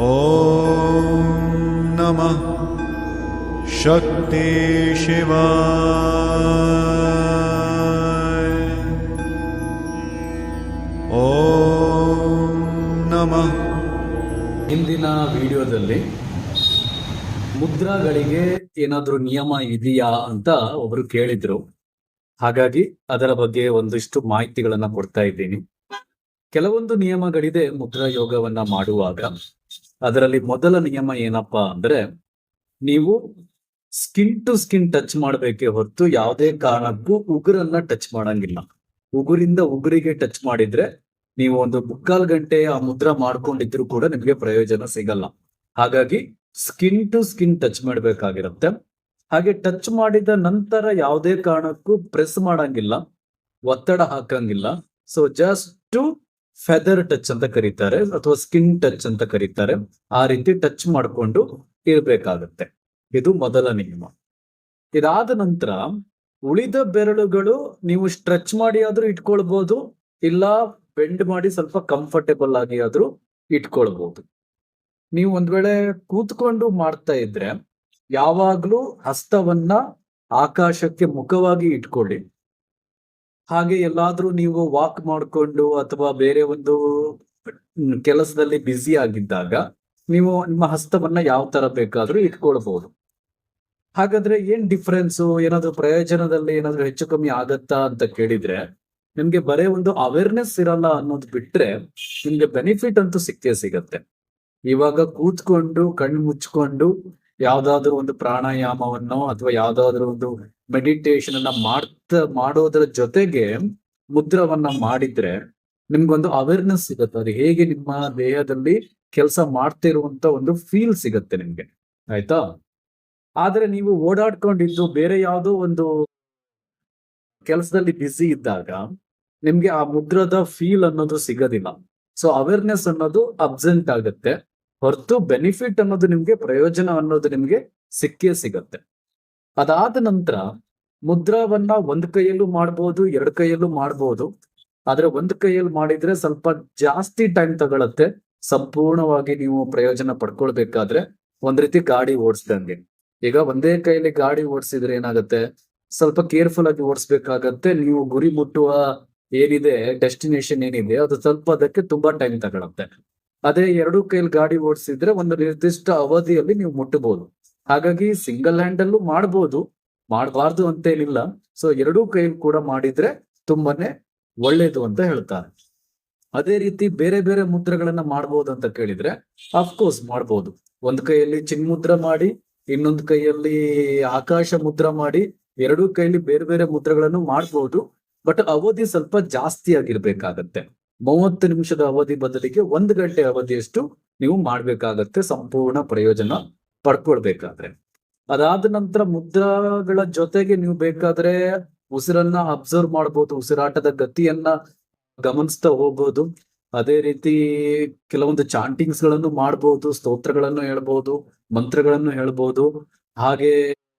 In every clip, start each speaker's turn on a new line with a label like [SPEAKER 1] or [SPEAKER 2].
[SPEAKER 1] ॐ नमः शक्ति शिवाय ॐ नमः
[SPEAKER 2] ಹಿಂದಿನ ವಿಡಿಯೋದಲ್ಲಿ ಮುದ್ರಾಗಳಿಗೆ ಏನಾದ್ರೂ ನಿಯಮ ಇದೆಯಾ ಅಂತ ಒಬ್ರು ಕೇಳಿದ್ರು ಹಾಗಾಗಿ ಅದರ ಬಗ್ಗೆ ಒಂದಿಷ್ಟು ಮಾಹಿತಿಗಳನ್ನ ಕೊಡ್ತಾ ಇದ್ದೀನಿ ಕೆಲವೊಂದು ನಿಯಮಗಳಿದೆ ಮುದ್ರಾ ಯೋಗವನ್ನ ಮಾಡುವಾಗ ಅದರಲ್ಲಿ ಮೊದಲ ನಿಯಮ ಏನಪ್ಪಾ ಅಂದ್ರೆ ನೀವು ಸ್ಕಿನ್ ಟು ಸ್ಕಿನ್ ಟಚ್ ಮಾಡಬೇಕೇ ಹೊರತು ಯಾವುದೇ ಕಾರಣಕ್ಕೂ ಉಗುರನ್ನ ಟಚ್ ಮಾಡಂಗಿಲ್ಲ. ಉಗುರಿಂದ ಉಗುರಿಗೆ ಟಚ್ ಮಾಡಿದ್ರೆ ನೀವು ಒಂದು ಮುಕ್ಕಾಲು ಗಂಟೆ ಆ ಮುದ್ರ ಮಾಡ್ಕೊಂಡಿದ್ರು ಕೂಡ ನಿಮಗೆ ಪ್ರಯೋಜನ ಸಿಗಲ್ಲ. ಹಾಗಾಗಿ ಸ್ಕಿನ್ ಟು ಸ್ಕಿನ್ ಟಚ್ ಮಾಡಬೇಕಾಗಿರುತ್ತೆ. ಹಾಗೆ ಟಚ್ ಮಾಡಿದ ನಂತರ ಯಾವುದೇ ಕಾರಣಕ್ಕೂ ಪ್ರೆಸ್ ಮಾಡಂಗಿಲ್ಲ. ಒತ್ತಡ ಹಾಕಂಗಿಲ್ಲ. ಸೊ ಜಸ್ಟ್ ಫೆದರ್ ಟಚ್ ಅಂತ ಕರೀತಾರೆ, ಅಥವಾ ಸ್ಕಿನ್ ಟಚ್ ಅಂತ ಕರೀತಾರೆ. ಆ ರೀತಿ ಟಚ್ ಮಾಡಿಕೊಂಡು ಇರಬೇಕಾಗತ್ತೆ. ಇದು ಮೊದಲ ನಿಯಮ. ಇದಾದ ನಂತರ ಉಳಿದ ಬೆರಳುಗಳು ನೀವು ಸ್ಟ್ರೆಚ್ ಮಾಡಿ ಆದ್ರೂ ಇಟ್ಕೊಳ್ಬಹುದು ಇಲ್ಲ ಬೆಂಡ್ ಮಾಡಿ ಸ್ವಲ್ಪ ಕಂಫರ್ಟೇಬಲ್ ಆಗಿ ಆದ್ರೂ ಇಟ್ಕೊಳ್ಬಹುದು ನೀವು ಒಂದ್ ವೇಳೆ ಕೂತ್ಕೊಂಡು ಮಾಡ್ತಾ ಇದ್ರೆ, ಯಾವಾಗ್ಲೂ ಹಸ್ತವನ್ನ ಆಕಾಶಕ್ಕೆ ಮುಖವಾಗಿ ಇಟ್ಕೊಳ್ಳಿ. ಹಾಗೆ ಎಲ್ಲಾದ್ರೂ ನೀವು ವಾಕ್ ಮಾಡಿಕೊಂಡು ಅಥವಾ ಬೇರೆ ಒಂದು ಕೆಲಸದಲ್ಲಿ ಬ್ಯುಸಿ ಆಗಿದ್ದಾಗ ನೀವು ನಿಮ್ಮ ಹಸ್ತವನ್ನ ಯಾವ ತರ ಬೇಕಾದ್ರೂ ಇಟ್ಕೊಳ್ಬಹುದು ಹಾಗಾದ್ರೆ ಏನ್ ಡಿಫ್ರೆನ್ಸು ಏನಾದ್ರೂ ಪ್ರಯೋಜನದಲ್ಲಿ ಏನಾದ್ರೂ ಹೆಚ್ಚು ಕಮ್ಮಿ ಆಗತ್ತಾ ಅಂತ ಕೇಳಿದ್ರೆ ನಿಮ್ಗೆ ಬರೇ ಒಂದು ಅವೇರ್ನೆಸ್ ಇರಲ್ಲ ಅನ್ನೋದು ಬಿಟ್ರೆ ನಿಮ್ಗೆ ಬೆನಿಫಿಟ್ ಅಂತೂ ಸಿಕ್ಕೇ ಸಿಗತ್ತೆ. ಇವಾಗ ಕೂತ್ಕೊಂಡು, ಕಣ್ಣು ಮುಚ್ಕೊಂಡು ಯಾವ್ದಾದ್ರು ಒಂದು ಪ್ರಾಣಾಯಾಮವನ್ನು ಅಥವಾ ಯಾವ್ದಾದ್ರು ಒಂದು ಮೆಡಿಟೇಷನ್ ಅನ್ನ ಮಾಡ್ತಾ, ಮಾಡೋದ್ರ ಜೊತೆಗೆ ಮುದ್ರವನ್ನ ಮಾಡಿದ್ರೆ ನಿಮ್ಗೊಂದು ಅವೇರ್ನೆಸ್ ಸಿಗುತ್ತೆ. ಅದು ಹೇಗೆ ನಿಮ್ಮ ದೇಹದಲ್ಲಿ ಕೆಲಸ ಮಾಡ್ತಿರುವಂತ ಒಂದು ಫೀಲ್ ಸಿಗತ್ತೆ ನಿಮ್ಗೆ. ಆಯ್ತಾ? ಆದ್ರೆ ನೀವು ಓಡಾಡ್ಕೊಂಡಿದ್ದು ಬೇರೆ ಯಾವುದೋ ಒಂದು ಕೆಲಸದಲ್ಲಿ ಬ್ಯುಸಿ ಇದ್ದಾಗ ನಿಮ್ಗೆ ಆ ಮುದ್ರದ ಫೀಲ್ ಅನ್ನೋದು ಸಿಗೋದಿಲ್ಲ. ಸೊ ಅವೇರ್ನೆಸ್ ಅನ್ನೋದು ಅಬ್ಸೆಂಟ್ ಆಗುತ್ತೆ. ಹೊರತು ಬೆನಿಫಿಟ್ ಅನ್ನೋದು ನಿಮ್ಗೆ, ಪ್ರಯೋಜನ ಅನ್ನೋದು ನಿಮ್ಗೆ ಸಿಕ್ಕೇ ಸಿಗತ್ತೆ. ಅದಾದ ನಂತರ ಮುದ್ರಾವನ್ನ ಒಂದ್ ಕೈಯಲ್ಲೂ ಮಾಡ್ಬೋದು, ಎರಡ್ ಕೈಯಲ್ಲೂ ಮಾಡ್ಬೋದು. ಆದ್ರೆ ಒಂದ್ ಕೈಯಲ್ಲಿ ಮಾಡಿದ್ರೆ ಸ್ವಲ್ಪ ಜಾಸ್ತಿ ಟೈಮ್ ತಗೊಳತ್ತೆ. ಸಂಪೂರ್ಣವಾಗಿ ನೀವು ಪ್ರಯೋಜನ ಪಡ್ಕೊಳ್ಬೇಕಾದ್ರೆ ಒಂದ್ ರೀತಿ ಗಾಡಿ ಓಡಿಸ್ದಂಗೆ. ಈಗ ಒಂದೇ ಕೈಯಲ್ಲಿ ಗಾಡಿ ಓಡಿಸಿದ್ರೆ ಏನಾಗುತ್ತೆ? ಸ್ವಲ್ಪ ಕೇರ್ಫುಲ್ ಆಗಿ ಓಡಿಸ್ಬೇಕಾಗತ್ತೆ. ನೀವು ಗುರಿ ಮುಟ್ಟುವ ಏನಿದೆ ಡೆಸ್ಟಿನೇಷನ್ ಏನಿದೆ, ಅದು ಸ್ವಲ್ಪ ಅದಕ್ಕೆ ತುಂಬಾ ಟೈಮ್ ತಗೊಳತ್ತೆ. ಅದೇ ಎರಡು ಕೈಯಲ್ಲಿ ಗಾಡಿ ಓಡಿಸಿದ್ರೆ ಒಂದು ನಿರ್ದಿಷ್ಟ ಅವಧಿಯಲ್ಲಿ ನೀವು ಮುಟ್ಟಬಹುದು ಹಾಗಾಗಿ ಸಿಂಗಲ್ ಹ್ಯಾಂಡ್ ಅಲ್ಲೂ ಮಾಡ್ಬೋದು. ಮಾಡಬಾರ್ದು ಅಂತೇನಿಲ್ಲ ಸೊ ಎರಡೂ ಕೈ ಕೂಡ ಮಾಡಿದ್ರೆ ತುಂಬಾನೇ ಒಳ್ಳೇದು ಅಂತ ಹೇಳ್ತಾರೆ. ಅದೇ ರೀತಿ ಬೇರೆ ಬೇರೆ ಮುದ್ರೆಗಳನ್ನ ಮಾಡ್ಬೋದು ಅಂತ ಕೇಳಿದ್ರೆ ಅಫ್ಕೋರ್ಸ್ ಮಾಡ್ಬೋದು. ಒಂದ್ ಕೈಯಲ್ಲಿ ಚಿನ್ಮುದ್ರ ಮಾಡಿ, ಇನ್ನೊಂದು ಕೈಯಲ್ಲಿ ಆಕಾಶ ಮುದ್ರ ಮಾಡಿ, ಎರಡೂ ಕೈಯಲ್ಲಿ ಬೇರೆ ಬೇರೆ ಮುದ್ರೆಗಳನ್ನು ಮಾಡ್ಬೋದು. ಬಟ್ ಅವಧಿ ಸ್ವಲ್ಪ ಜಾಸ್ತಿ ಆಗಿರ್ಬೇಕಾಗತ್ತೆ. ಮೂವತ್ತು ನಿಮಿಷದ ಅವಧಿ ಬದಲಿಗೆ ಒಂದು ಗಂಟೆ ಅವಧಿಯಷ್ಟು ನೀವು ಮಾಡ್ಬೇಕಾಗತ್ತೆ, ಸಂಪೂರ್ಣ ಪ್ರಯೋಜನ ಪಡ್ಕೊಳ್ಬೇಕಾದ್ರೆ. ಅದಾದ ನಂತರ ಮುದ್ರಾಗಳ ಜೊತೆಗೆ ನೀವು ಬೇಕಾದ್ರೆ ಉಸಿರನ್ನ ಅಬ್ಸರ್ವ್ ಮಾಡ್ಬೋದು, ಉಸಿರಾಟದ ಗತಿಯನ್ನ ಗಮನಿಸ್ತಾ ಹೋಗ್ಬೋದು. ಅದೇ ರೀತಿ ಕೆಲವೊಂದು ಚಾಂಟಿಂಗ್ಸ್ಗಳನ್ನು ಮಾಡ್ಬೋದು, ಸ್ತೋತ್ರಗಳನ್ನು ಹೇಳ್ಬೋದು, ಮಂತ್ರಗಳನ್ನು ಹೇಳ್ಬೋದು. ಹಾಗೆ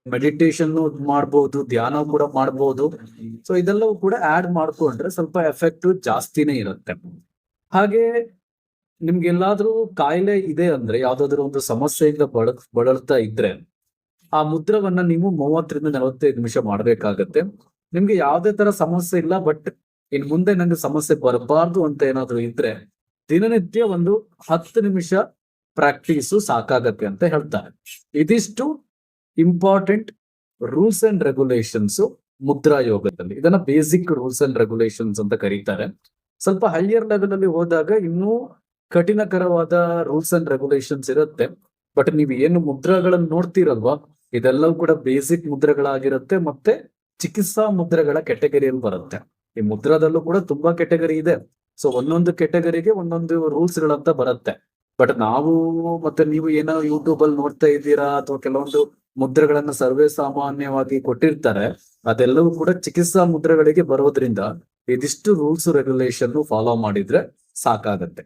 [SPEAKER 2] ಮೆಡಿಟೇಷನ್ ಮಾಡ್ಬೋದು, ಧ್ಯಾನ ಕೂಡ ಮಾಡ್ಬೋದು. ಸೊ ಇದೆಲ್ಲವೂ ಕೂಡ ಆಡ್ ಮಾಡ್ಕೊಂಡ್ರೆ ಸ್ವಲ್ಪ ಎಫೆಕ್ಟ್ ಜಾಸ್ತಿನೇ ಇರುತ್ತೆ. ಹಾಗೆ ನಿಮ್ಗೆಲ್ಲಾದ್ರೂ ಕಾಯಿಲೆ ಇದೆ ಅಂದ್ರೆ ಯಾವ್ದಾದ್ರು ಒಂದು ಸಮಸ್ಯೆಯಿಂದ ಬಳ ಬಳಲ್ತಾ ಇದ್ರೆ ಆ ಮುದ್ರವನ್ನ ನೀವು ಮೂವತ್ತರಿಂದ ನಲವತ್ತೈದು ನಿಮಿಷ ಮಾಡ್ಬೇಕಾಗತ್ತೆ. ನಿಮ್ಗೆ ಯಾವುದೇ ತರ ಸಮಸ್ಯೆ ಇಲ್ಲ, ಬಟ್ ಇನ್ ಮುಂದೆ ನಂಗೆ ಸಮಸ್ಯೆ ಬರಬಾರ್ದು ಅಂತ ಏನಾದ್ರು ಇದ್ರೆ ದಿನನಿತ್ಯ ಒಂದು ಹತ್ತು ನಿಮಿಷ ಪ್ರಾಕ್ಟೀಸು ಸಾಕಾಗತ್ತೆ ಅಂತ ಹೇಳ್ತಾರೆ. ಇದಿಷ್ಟು important rules and regulations mudra ಯೋಗದಲ್ಲಿ. ಇದನ್ನ ಬೇಸಿಕ್ ರೂಲ್ಸ್ ಅಂಡ್ ರೆಗ್ಯುಲೇಷನ್ಸ್ ಅಂತ ಕರೀತಾರೆ. ಸ್ವಲ್ಪ ಹೈಯರ್ ಲೆವೆಲ್ ಅಲ್ಲಿ ಹೋದಾಗ ಇನ್ನೂ ಕಠಿಣಕರವಾದ ರೂಲ್ಸ್ ಅಂಡ್ ರೆಗ್ಯುಲೇಷನ್ಸ್ ಇರುತ್ತೆ. ಬಟ್ ನೀವು ಏನು ಮುದ್ರಗಳನ್ನು ನೋಡ್ತೀರಲ್ವಾ? ಇದೆಲ್ಲವೂ ಕೂಡ ಬೇಸಿಕ್ ಮುದ್ರೆಗಳಾಗಿರುತ್ತೆ ಮತ್ತೆ ಚಿಕಿತ್ಸಾ ಮುದ್ರೆಗಳ ಕೆಟಗರಿಯಲ್ಲಿ ಬರುತ್ತೆ. ಈ ಮುದ್ರದಲ್ಲೂ ಕೂಡ ತುಂಬಾ ಕೆಟಗರಿ ಇದೆ. ಸೊ ಒಂದೊಂದು ಕೆಟಗರಿಗೆ ಒಂದೊಂದು ರೂಲ್ಸ್ ಗಳಂತ ಬರುತ್ತೆ. ಬಟ್ ನಾವು ಮತ್ತೆ ನೀವು ಏನೋ ಯೂಟ್ಯೂಬ್ ಅಲ್ಲಿ ನೋಡ್ತಾ ಇದ್ದೀರಾ ಅಥವಾ ಕೆಲವೊಂದು ಮುದ್ರೆಗಳನ್ನ ಸರ್ವೇ ಸಾಮಾನ್ಯವಾಗಿ ಕೊಟ್ಟಿರ್ತಾರೆ, ಅದೆಲ್ಲವೂ ಕೂಡ ಚಿಕಿತ್ಸಾ ಮುದ್ರೆಗಳಿಗೆ ಬರೋದ್ರಿಂದ ಇದಿಷ್ಟು ರೂಲ್ಸ್ ರೆಗ್ಯುಲೇಷನ್ ಫಾಲೋ ಮಾಡಿದ್ರೆ ಸಾಕಾಗತ್ತೆ.